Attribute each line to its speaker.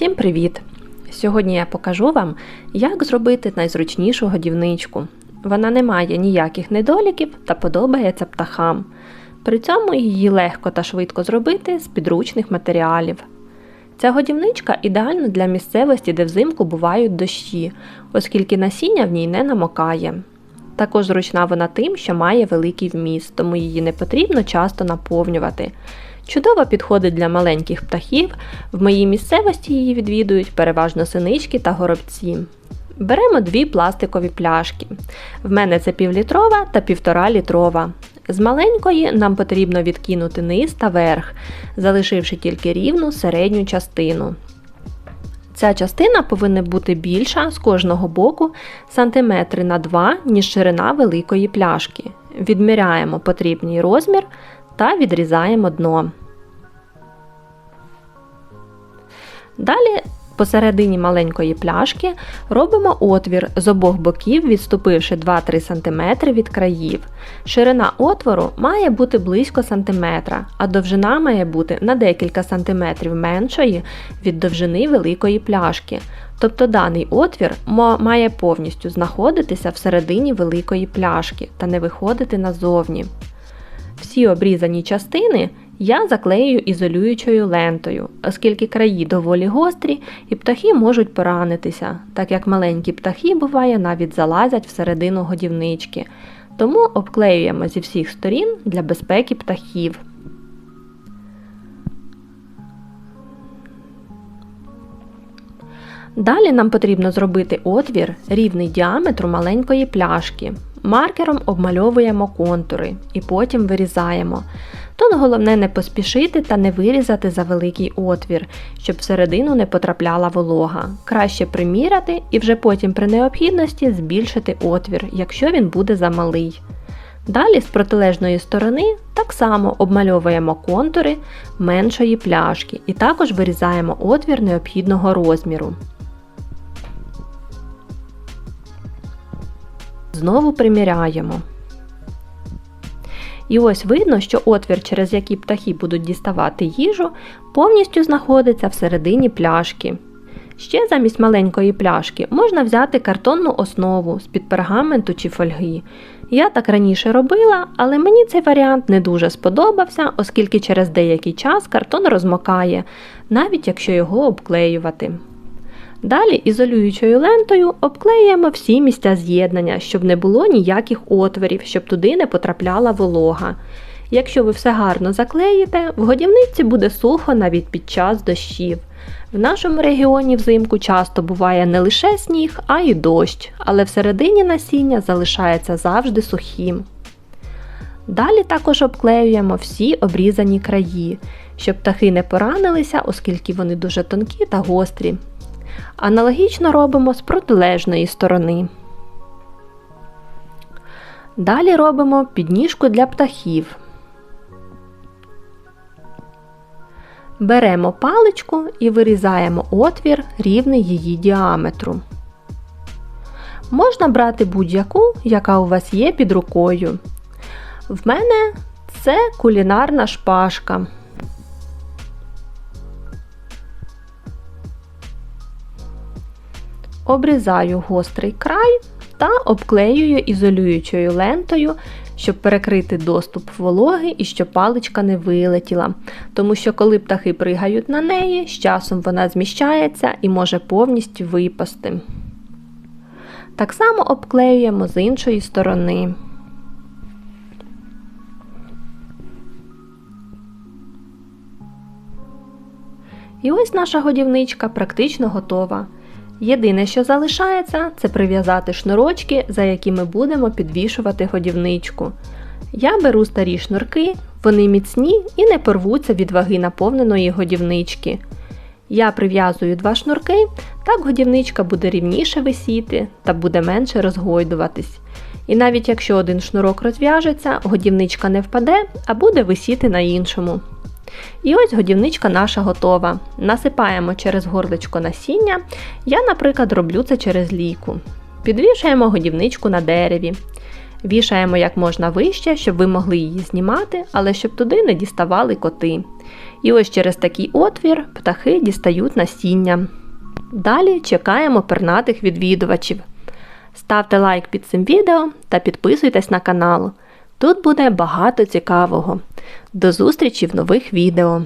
Speaker 1: Усім привіт! Сьогодні я покажу вам, як зробити найзручнішу годівничку. Вона не має ніяких недоліків та подобається птахам. При цьому її легко та швидко зробити з підручних матеріалів. Ця годівничка ідеальна для місцевості, де взимку бувають дощі, оскільки насіння в ній не намокає. Також зручна вона тим, що має великий вміст, тому її не потрібно часто наповнювати. Чудово підходить для маленьких птахів, в моїй місцевості її відвідують переважно синички та горобці. Беремо дві пластикові пляшки. В мене це півлітрова та півтора літрова. З маленької нам потрібно відкинути низ та верх, залишивши тільки рівну середню частину. Ця частина повинна бути більша з кожного боку сантиметри на 2, ніж ширина великої пляшки. Відміряємо потрібний розмір та відрізаємо дно. Далі посередині маленької пляшки робимо отвір з обох боків, відступивши 2-3 см від країв. Ширина отвору має бути близько сантиметра, а довжина має бути на декілька сантиметрів меншої від довжини великої пляшки. Тобто даний отвір має повністю знаходитися всередині великої пляшки та не виходити назовні. Всі обрізані частини я заклею ізолюючою лентою, оскільки краї доволі гострі і птахи можуть поранитися, так як маленькі птахи буває навіть залазять всередину годівнички. Тому обклеюємо зі всіх сторін для безпеки птахів. Далі нам потрібно зробити отвір рівний діаметру маленької пляшки. Маркером обмальовуємо контури і потім вирізаємо. Тут головне не поспішити та не вирізати за великий отвір, щоб всередину не потрапляла волога. Краще приміряти і вже потім при необхідності збільшити отвір, якщо він буде замалий. Далі з протилежної сторони так само обмальовуємо контури меншої пляшки і також вирізаємо отвір необхідного розміру. Знову приміряємо. І ось видно, що отвір, через який птахи будуть діставати їжу, повністю знаходиться всередині пляшки. Ще замість маленької пляшки можна взяти картонну основу з-під пергаменту чи фольги. Я так раніше робила, але мені цей варіант не дуже сподобався, оскільки через деякий час картон розмокає, навіть якщо його обклеювати. Далі ізолюючою лентою обклеюємо всі місця з'єднання, щоб не було ніяких отворів, щоб туди не потрапляла волога. Якщо ви все гарно заклеїте, в годівниці буде сухо навіть під час дощів. В нашому регіоні взимку часто буває не лише сніг, а й дощ, але всередині насіння залишається завжди сухим. Далі також обклеюємо всі обрізані краї, щоб птахи не поранилися, оскільки вони дуже тонкі та гострі. Аналогічно робимо з протилежної сторони. Далі робимо підніжку для птахів. Беремо паличку і вирізаємо отвір рівний її діаметру. Можна брати будь-яку, яка у вас є під рукою. В мене це кулінарна шпажка. Обрізаю гострий край та обклеюю ізолюючою лентою, щоб перекрити доступ вологи і щоб паличка не вилетіла. Тому що, коли птахи пригають на неї, з часом вона зміщається і може повністю випасти. Так само обклеюємо з іншої сторони. І ось наша годівничка практично готова. Єдине, що залишається, це прив'язати шнурочки, за які ми будемо підвішувати годівничку. Я беру старі шнурки, вони міцні і не порвуться від ваги наповненої годівнички. Я прив'язую два шнурки, так годівничка буде рівніше висіти та буде менше розгойдуватись. І навіть якщо один шнурок розв'яжеться, годівничка не впаде, а буде висіти на іншому. І ось годівничка наша готова. Насипаємо через горличко насіння. Я, наприклад, роблю це через лійку. Підвішаємо годівничку на дереві. Вішаємо як можна вище, щоб ви могли її знімати, але щоб туди не діставали коти. І ось через такий отвір птахи дістають насіння. Далі чекаємо пернатих відвідувачів. Ставте лайк під цим відео та підписуйтесь на канал. Тут буде багато цікавого. До зустрічі в нових відео!